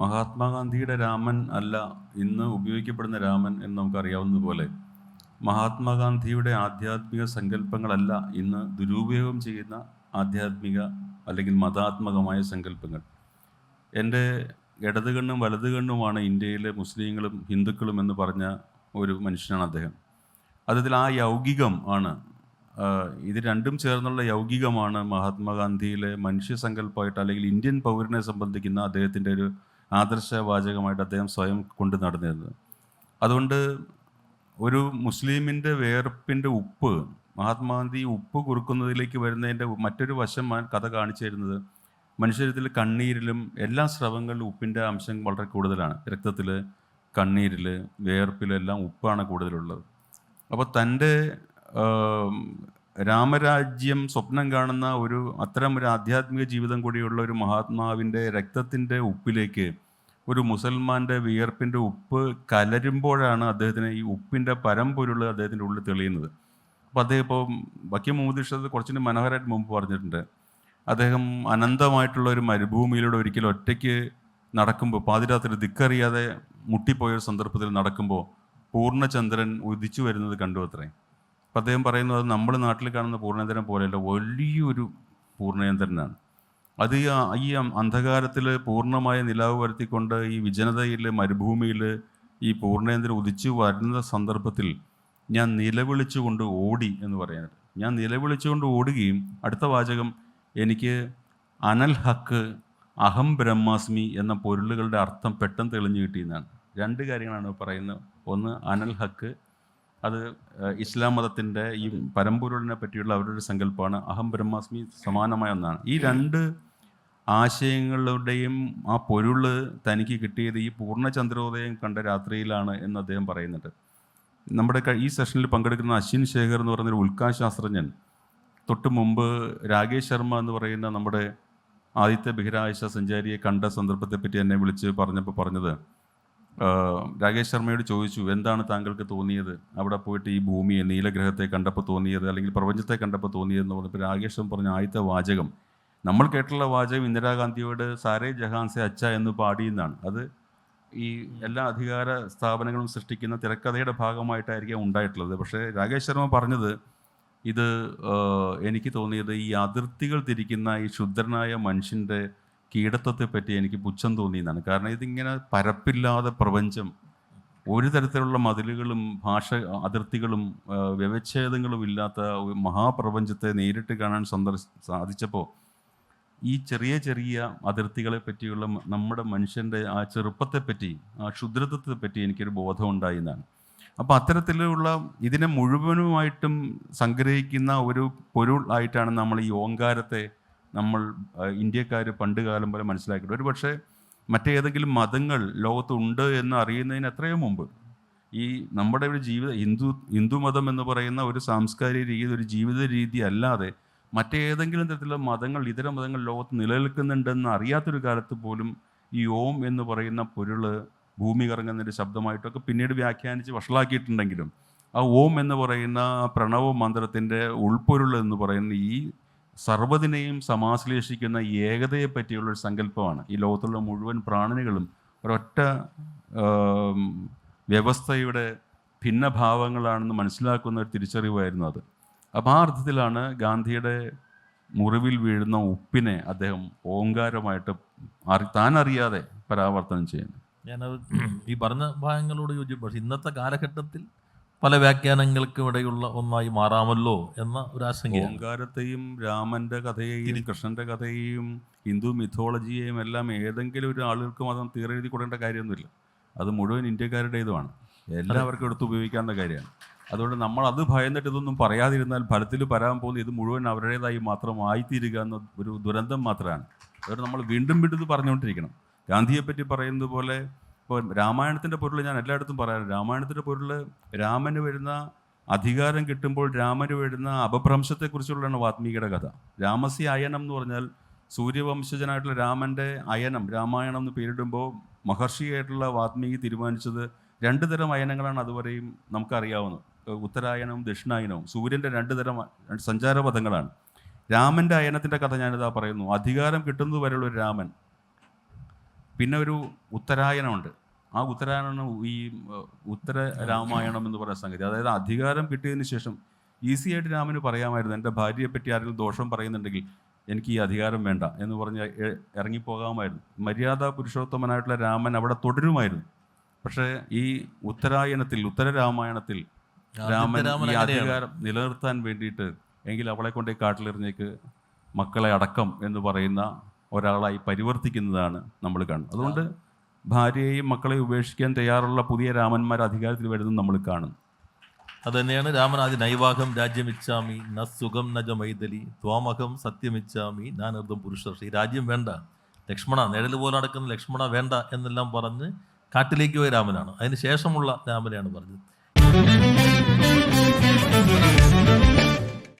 മഹാത്മാഗാന്ധിയുടെ രാമൻ അല്ല ഇന്ന് ഉപയോഗിക്കപ്പെടുന്ന രാമൻ എന്ന് നമുക്കറിയാവുന്നതുപോലെ. മഹാത്മാഗാന്ധിയുടെ ആധ്യാത്മിക സങ്കല്പങ്ങളല്ല ഇന്ന് ദുരുപയോഗം ചെയ്യുന്ന ആധ്യാത്മിക അല്ലെങ്കിൽ മതാത്മകമായ സങ്കല്പങ്ങൾ. എന്റെ ഇടത് കണ്ണും വലത് കണ്ണുമാണ് ഇന്ത്യയിലെ മുസ്ലിങ്ങളും ഹിന്ദുക്കളും എന്ന് പറഞ്ഞ ഒരു മനുഷ്യനാണ് അദ്ദേഹം. അതിൽ ആ യൗകികം ആണ്. ഇത് രണ്ടും ചേർന്നുള്ള യൗകികമാണ് മഹാത്മാഗാന്ധിയിലെ മനുഷ്യ സങ്കല്പമായിട്ട് അല്ലെങ്കിൽ ഇന്ത്യൻ പൗരനെ സംബന്ധിക്കുന്ന അദ്ദേഹത്തിന്റെ ഒരു ആദർശവാചകമായിട്ട് അദ്ദേഹം സ്വയം കൊണ്ട് നടന്നിരുന്നത്. അതുകൊണ്ട് ഒരു മുസ്ലിമിന്റെ വേർപ്പിന്റെ ഉപ്പ് മഹാത്മാഗാന്ധി ഉപ്പ് കുറുക്കുന്നതിലേക്ക് വരുന്നതിന്റെ മറ്റൊരു വശം കഥ കാണിച്ചു തരുന്നത്. മനുഷ്യരത്തിൽ കണ്ണീരിലും എല്ലാ സ്രവങ്ങളിലും ഉപ്പിന്റെ അംശം വളരെ കൂടുതലാണ്. രക്തത്തിൽ കണ്ണീരിൽ വേർപ്പിലെല്ലാം ഉപ്പാണ് കൂടുതലുള്ളത്. അപ്പോൾ തന്റെ രാമരാജ്യം സ്വപ്നം കാണുന്ന ഒരു അത്തരം ഒരു ആധ്യാത്മിക ജീവിതം കൂടിയുള്ള ഒരു മഹാത്മാവിന്റെ രക്തത്തിന്റെ ഉപ്പിലേക്ക് ഒരു മുസൽമാന്റെ വിയർപ്പിന്റെ ഉപ്പ് കലരുമ്പോഴാണ് അദ്ദേഹത്തിന് ഈ ഉപ്പിന്റെ പരമ്പൊരുൾ അദ്ദേഹത്തിന്റെ ഉള്ളിൽ തെളിയുന്നത്. അപ്പോൾ അദ്ദേഹം ഇപ്പോൾ ബക്കി മുഹമ്മദ് ഇഷത്ത് കുറച്ചുകൂടി മനോഹരമായിട്ട് മുമ്പ് പറഞ്ഞിട്ടുണ്ട്. അദ്ദേഹം അനന്തമായിട്ടുള്ള ഒരു മരുഭൂമിയിലൂടെ ഒരിക്കലും ഒറ്റയ്ക്ക് നടക്കുമ്പോൾ പാതിരാത്രി ദിക്കറിയാതെ മുട്ടിപ്പോയ ഒരു സന്ദർഭത്തിൽ നടക്കുമ്പോൾ പൂർണചന്ദ്രൻ ഉദിച്ചു വരുന്നത് കണ്ടു അത്രേ. അപ്പം അദ്ദേഹം പറയുന്നത് നമ്മൾ നാട്ടിൽ കാണുന്ന പൂർണേന്ദ്രൻ പോലെയല്ല വലിയൊരു പൂർണേന്ദ്രനാണ് അത് ഈ അന്ധകാരത്തിൽ പൂർണമായ നിലാവ് വരുത്തിക്കൊണ്ട് ഈ വിജനതയിൽ മരുഭൂമിയിൽ ഈ പൂർണേന്ദ്രൻ ഉദിച്ചു വരുന്ന സന്ദർഭത്തിൽ ഞാൻ നിലവിളിച്ചുകൊണ്ട് ഓടി എന്ന് പറയുന്നത് ഞാൻ നിലവിളിച്ചുകൊണ്ട് ഓടുകയും അടുത്ത വാചകം എനിക്ക് അനൽ ഹക്ക് അഹം ബ്രഹ്മാസ്മി എന്ന പൊരുളുകളുടെ അർത്ഥം പെട്ടെന്ന് തെളിഞ്ഞു കിട്ടിയെന്നാണ്. രണ്ട് കാര്യങ്ങളാണ് പറയുന്നത്. ഒന്ന് അനൽ ഹക്ക് അത് ഇസ്ലാം മതത്തിന്റെ ഈ പരമ്പൊരുളിനെ പറ്റിയുള്ള അവരുടെ ഒരു സങ്കല്പമാണ്. അഹം ബ്രഹ്മാസ്മി സമാനമായ ഒന്നാണ്. ഈ രണ്ട് ആശയങ്ങളുടെയും ആ പൊരുൾ തനിക്ക് കിട്ടിയത് ഈ പൂർണചന്ദ്രോദയം കണ്ട രാത്രിയിലാണ് എന്ന് അദ്ദേഹം പറയുന്നുണ്ട്. നമ്മുടെ ഈ സെഷനിൽ പങ്കെടുക്കുന്ന അശ്വിൻ ശേഖർ എന്ന് പറയുന്നൊരു ഉൽക്കാശാസ്ത്രജ്ഞൻ തൊട്ട് മുമ്പ് രാകേഷ് ശർമ്മ എന്ന് പറയുന്ന നമ്മുടെ ആദിത്യ ബഹിരാകാശ സഞ്ചാരിയെ കണ്ട സന്ദർഭത്തെപ്പറ്റി എന്നെ വിളിച്ച് പറഞ്ഞപ്പോൾ പറഞ്ഞത് രാകേഷ് ശർമ്മയോട് ചോദിച്ചു എന്താണ് താങ്കൾക്ക് തോന്നിയത്? അവിടെ പോയിട്ട് ഈ ഭൂമിയെ നീലഗ്രഹത്തെ കണ്ടപ്പോൾ തോന്നിയത് അല്ലെങ്കിൽ പ്രപഞ്ചത്തെ കണ്ടപ്പോൾ തോന്നിയതെന്ന് പറഞ്ഞപ്പോൾ രാകേഷ് പറഞ്ഞ ആദ്യത്തെ വാചകം. നമ്മൾ കേട്ടുള്ള വാചകം ഇന്ദിരാഗാന്ധിയോട് സാരേ ജഹാൻസെ അച്ഛ എന്ന് പാടിയെന്നാണ്. അത് ഈ എല്ലാ അധികാര സ്ഥാപനങ്ങളും സൃഷ്ടിക്കുന്ന തിരക്കഥയുടെ ഭാഗമായിട്ടായിരിക്കും ഉണ്ടായിട്ടുള്ളത്. പക്ഷേ രാകേഷ് ശർമ്മ പറഞ്ഞത് ഇത് എനിക്ക് തോന്നിയത് ഈ അതിർത്തികൾ തിരിക്കുന്ന ഈ ശുദ്ധനായ മനുഷ്യന്റെ കീടത്വത്തെ പറ്റി എനിക്ക് പുച്ഛം തോന്നിയെന്നാണ്. കാരണം ഇതിങ്ങനെ പരപ്പില്ലാതെ പ്രപഞ്ചം ഒരു തരത്തിലുള്ള മതിലുകളും ഭാഷ അതിർത്തികളും വ്യവച്ഛേദങ്ങളും ഇല്ലാത്ത മഹാപ്രപഞ്ചത്തെ നേരിട്ട് കാണാൻ സന്ദർശ സാധിച്ചപ്പോൾ ഈ ചെറിയ ചെറിയ അതിർത്തികളെ പറ്റിയുള്ള നമ്മുടെ മനുഷ്യന്റെ ആ ചെറുപ്പത്തെപ്പറ്റി ആ ക്ഷുദ്രത്വത്തെ പറ്റി എനിക്കൊരു ബോധം ഉണ്ടായി എന്നാണ് അപ്പോൾ അത്തരത്തിലുള്ള ഇതിനെ മുഴുവനുമായിട്ടും സംഗ്രഹിക്കുന്ന ഒരു പൊരുൾ ആയിട്ടാണ് നമ്മൾ ഈ ഓങ്കാരത്തെ നമ്മൾ ഇന്ത്യക്കാർ പണ്ട് കാലം പോലെ മനസ്സിലാക്കിയിട്ട് ഒരു പക്ഷേ മറ്റേതെങ്കിലും മതങ്ങൾ ലോകത്തുണ്ട് എന്ന് അറിയുന്നതിന് എത്രയോ മുമ്പ് ഈ നമ്മുടെ ഒരു ജീവിത ഹിന്ദു ഹിന്ദു മതം എന്ന് പറയുന്ന ഒരു സാംസ്കാരിക രീതി ഒരു ജീവിത രീതി അല്ലാതെ മറ്റേതെങ്കിലും തരത്തിലുള്ള മതങ്ങൾ ഇതര മതങ്ങൾ ലോകത്ത് നിലനിൽക്കുന്നുണ്ടെന്ന് അറിയാത്തൊരു കാലത്ത് പോലും ഈ ഓം എന്ന് പറയുന്ന പൊരുൾ ഭൂമി കറങ്ങുന്നതിന്റെ ശബ്ദമായിട്ടൊക്കെ പിന്നീട് വ്യാഖ്യാനിച്ച് വഷളാക്കിയിട്ടുണ്ടെങ്കിലും ആ ഓം എന്ന് പറയുന്ന പ്രണവ മന്ത്രത്തിന്റെ ഉൾപ്പൊരുൾ എന്ന് പറയുന്ന ഈ സർവതിനെയും സമാശ്ലേഷിക്കുന്ന ഏകതയെ പറ്റിയുള്ള ഒരു സങ്കല്പമാണ്. ഈ ലോകത്തുള്ള മുഴുവൻ പ്രാണനികളും ഒരൊറ്റ വ്യവസ്ഥയുടെ ഭിന്ന ഭാവങ്ങളാണെന്ന് മനസ്സിലാക്കുന്ന ഒരു തിരിച്ചറിവായിരുന്നു അത്. അപ്പോൾ ആ അർത്ഥത്തിലാണ് ഗാന്ധിയുടെ മുറിവിൽ വീഴുന്ന ഉപ്പിനെ അദ്ദേഹം ഓങ്കാരമായിട്ട് അറി താൻ അറിയാതെ പരാവർത്തനം ചെയ്യുന്നത്. ഞാനത് ഈ പറഞ്ഞ ഭാഗങ്ങളോട് യോജിപ്പ് പക്ഷേ ഇന്നത്തെ കാലഘട്ടത്തിൽ പല വ്യാഖ്യാനങ്ങൾക്കും ഇടയുള്ള ഒന്നായി മാറാമല്ലോ എന്ന ഒരു ആശങ്ക ഓങ്കാരത്തെയും രാമന്റെ കഥയെയും കൃഷ്ണന്റെ കഥയെയും ഹിന്ദു മിഥോളജിയെയും എല്ലാം ഏതെങ്കിലും ഒരു ആളുകൾക്ക് മാത്രം തീരെഴുതി കൊടുക്കേണ്ട കാര്യമൊന്നുമില്ല. അത് മുഴുവൻ ഇന്ത്യക്കാരുടേതുമാണ്. എല്ലാവർക്കും എടുത്ത് ഉപയോഗിക്കാവുന്ന കാര്യമാണ്. അതുകൊണ്ട് നമ്മൾ അത് ഭയന്നിട്ട് ഇതൊന്നും പറയാതിരുന്നാൽ ഫലത്തിൽ വരാൻ പോകുന്ന ഇത് മുഴുവൻ അവരുടേതായി മാത്രം ആയിത്തീരുക എന്ന ഒരു ദുരന്തം മാത്രമാണ്. അതുകൊണ്ട് നമ്മൾ വീണ്ടും വീണ്ടും ഇത് പറഞ്ഞുകൊണ്ടിരിക്കണം. ഗാന്ധിയെപ്പറ്റി പറയുന്നത് പോലെ ഇപ്പോൾ രാമായണത്തിന്റെ പൊരുൾ ഞാൻ എല്ലായിടത്തും പറയാറ്. രാമായണത്തിന്റെ പൊരുൾ രാമന് വരുന്ന അധികാരം കിട്ടുമ്പോൾ രാമന് വരുന്ന അപഭ്രംശത്തെക്കുറിച്ചുള്ളതാണ് വാത്മീകിയുടെ കഥ. രാമസി അയനം എന്ന് പറഞ്ഞാൽ സൂര്യവംശജനായിട്ടുള്ള രാമന്റെ അയനം രാമായണം എന്ന് പേരിടുമ്പോൾ മഹർഷിയായിട്ടുള്ള വാത്മീകി തീരുമാനിച്ചത് രണ്ട് തരം അയനങ്ങളാണ് അതുവരെയും നമുക്കറിയാവുന്നത്. ഉത്തരായനവും ദക്ഷിണായനവും. സൂര്യന്റെ രണ്ട് തരം സഞ്ചാരപഥങ്ങളാണ്. രാമന്റെ അയനത്തിന്റെ കഥ ഞാനിതാ പറയുന്നു. അധികാരം കിട്ടുന്നത് വരെയുള്ള ഒരു രാമൻ. പിന്നെ ഒരു ഉത്തരായനമുണ്ട്. ആ ഉത്തരായണം ഈ ഉത്തര രാമായണം എന്ന് പറയുന്ന സംഗതി. അതായത് അധികാരം കിട്ടിയതിന് ശേഷം ഈസി ആയിട്ട് രാമന് പറയാമായിരുന്നു എന്റെ ഭാര്യയെ പറ്റി ആരെങ്കിലും ദോഷം പറയുന്നുണ്ടെങ്കിൽ എനിക്ക് ഈ അധികാരം വേണ്ട എന്ന് പറഞ്ഞ് ഇറങ്ങിപ്പോകാമായിരുന്നു. മര്യാദ പുരുഷോത്തമനായിട്ടുള്ള രാമൻ അവിടെ തുടരുമായിരുന്നു. പക്ഷേ ഈ ഉത്തരായണത്തിൽ ഉത്തര രാമായണത്തിൽ രാമൻ രാമൻ ഈ അധികാരം നിലനിർത്താൻ വേണ്ടിയിട്ട് എങ്കിൽ അവളെ കൊണ്ട് കാട്ടിലെറിഞ്ഞേക്ക് മക്കളെ അടക്കം എന്ന് പറയുന്ന ഒരാളായി പരിവർത്തിക്കുന്നതാണ് നമ്മൾ കാണുന്നത്. അതുകൊണ്ട് ഭാര്യയെയും മക്കളെയും ഉപേക്ഷിക്കാൻ തയ്യാറുള്ള പുതിയ രാമന്മാർ അധികാരത്തിൽ വരുന്നത് നമ്മൾ കാണുന്നു. അത് തന്നെയാണ് രാമൻ ആദ്യ നൈവാഹം രാജ്യമിച്ചാമി ന സുഖം നജ മൈതലി ത്വാമഹം സത്യമിച്ചാമി നാനർദ്ധം പുരുഷ ഈ രാജ്യം വേണ്ട ലക്ഷ്മണ നിഴൽ പോലെ നടക്കുന്ന ലക്ഷ്മണ വേണ്ട എന്നെല്ലാം പറഞ്ഞ് കാട്ടിലേക്ക് പോയ രാമനാണ്. അതിന് ശേഷമുള്ള രാമനെയാണ് പറഞ്ഞത്.